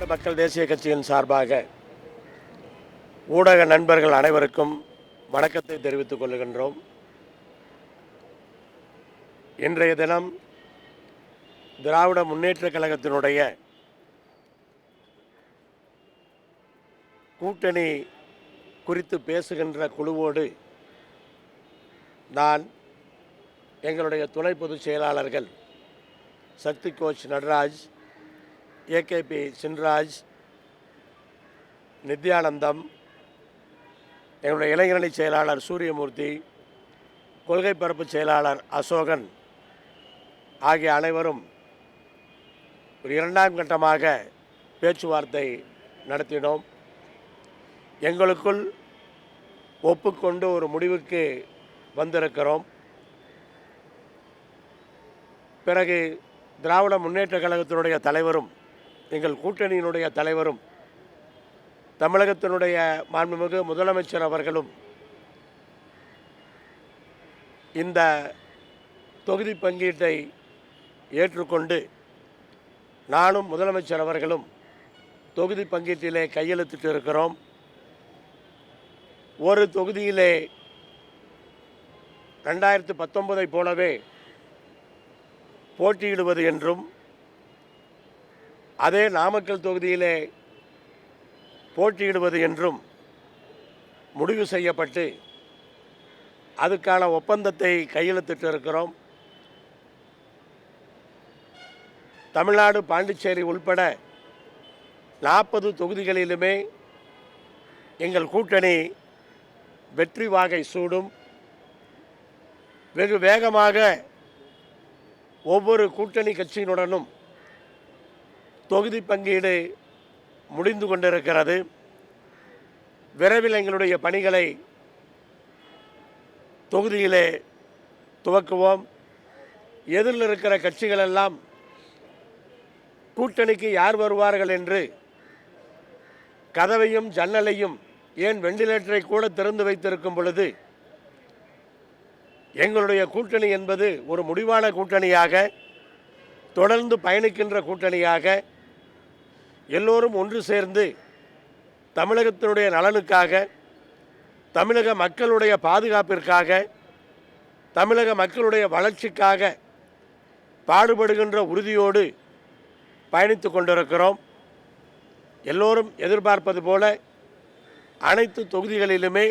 தமிழ்நாடு மக்கள் தேசிய கட்சியின் சார்பாக ஊடக நண்பர்கள் அனைவருக்கும் வணக்கத்தை தெரிவித்துக் கொள்கின்றோம். இன்றைய தினம் திராவிட முன்னேற்ற கழகத்தினுடைய கூட்டணி குறித்து பேசுகின்ற குழுவோடு நான் எங்களுடைய துணை பொதுச் செயலாளர்கள் Sakthi coach Nataraj A K P Chinraj Nithyanandam எங்களுடைய இளைஞரணி செயலாளர் சூரியமூர்த்தி கொள்கை பரப்பு செயலாளர் அசோகன் ஆகிய அனைவரும் ஒரு இரண்டாம் கட்டமாக பேச்சுவார்த்தை நடத்தினோம். எங்களுக்குள் ஒப்புக்கொண்டு ஒரு முடிவுக்கு வந்திருக்கிறோம். பிறகு திராவிட முன்னேற்றக் கழகத்தினுடைய தலைவரும் எங்கள் கூட்டணியினுடைய தலைவரும் தமிழகத்தினுடைய மாண்புமிகு முதலமைச்சர் அவர்களும் இந்த தொகுதி பங்கீட்டை ஏற்றுக்கொண்டு நானும் முதலமைச்சர் அவர்களும் தொகுதி பங்கீட்டிலே கையெழுத்திட்டு இருக்கிறோம். ஒரு தொகுதியிலே ரெண்டாயிரத்து பத்தொன்பதை போலவே போட்டியிடுவது என்றும் அதே நாமக்கல் தொகுதியிலே போட்டியிடுவது என்றும் முடிவு செய்யப்பட்டு அதுக்கான ஒப்பந்தத்தை கையெழுத்திட்டு இருக்கிறோம் தமிழ்நாடு பாண்டிச்சேரி உள்பட நாற்பது தொகுதிகளிலுமே எங்கள் கூட்டணி வெற்றி வாகை சூடும். வெகு வேகமாக ஒவ்வொரு கூட்டணி கட்சியினுடனும் தொகுதி பங்கீடு முடிந்து கொண்டிருக்கிறது. விரைவில் எங்களுடைய பணிகளை தொகுதியிலே துவக்குவோம். எதிரில் இருக்கிற கட்சிகளெல்லாம் கூட்டணிக்கு யார் வருவார்கள் என்று கதவையும் ஜன்னலையும் ஏன் வெண்டிலேட்டரை கூட திறந்து வைத்திருக்கும் பொழுது எங்களுடைய கூட்டணி என்பது ஒரு முடிவான கூட்டணியாக தொடர்ந்து பயணிக்கின்ற கூட்டணியாக எல்லோரும் ஒன்று சேர்ந்து தமிழகத்தினுடைய நலனுக்காக தமிழக மக்களுடைய பாதுகாப்பிற்காக தமிழக மக்களுடைய வளர்ச்சிக்காக பாடுபடுகின்ற உறுதியோடு பயணித்து கொண்டிருக்கிறோம். எல்லோரும் எதிர்பார்ப்பது போல அனைத்து தொகுதிகளிலுமே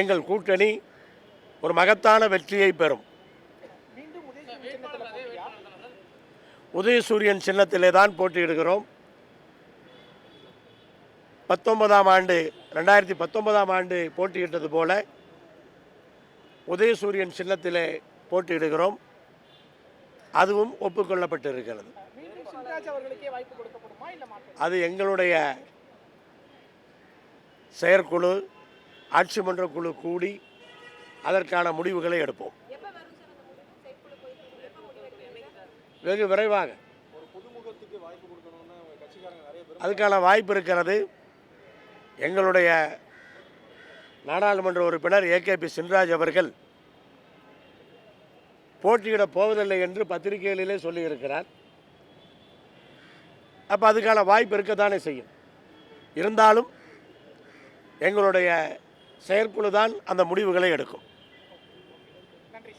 எங்கள் கூட்டணி ஒரு மகத்தான வெற்றியை பெறும். உதயசூரியன் சின்னத்திலே தான் போட்டியிடுகிறோம். பத்தொன்பதாம் ஆண்டு ரெண்டாயிரத்தி பத்தொன்பதாம் ஆண்டு போட்டியிட்டது போல உதயசூரியன் சின்னத்திலே போட்டியிடுகிறோம். அதுவும் ஒப்புக்கொள்ளப்பட்டிருக்கிறது. அது எங்களுடைய செயற்குழு ஆட்சி மன்ற குழு கூடி அதற்கான முடிவுகளை எடுப்போம். வெகு விரைவாக. அதுக்கான வாய்ப்பு இருக்கிறது. எங்களுடைய நாடாளுமன்ற உறுப்பினர் ஏ பி சின்ராஜ் அவர்கள் போட்டியிடப் போவதில்லை என்று பத்திரிகைகளிலே சொல்லியிருக்கிறார். அப்போ அதுக்கான வாய்ப்பு இருக்கத்தானே செய்யும். இருந்தாலும் எங்களுடைய செயற்குழு தான் அந்த முடிவுகளை எடுக்கும். நன்றி.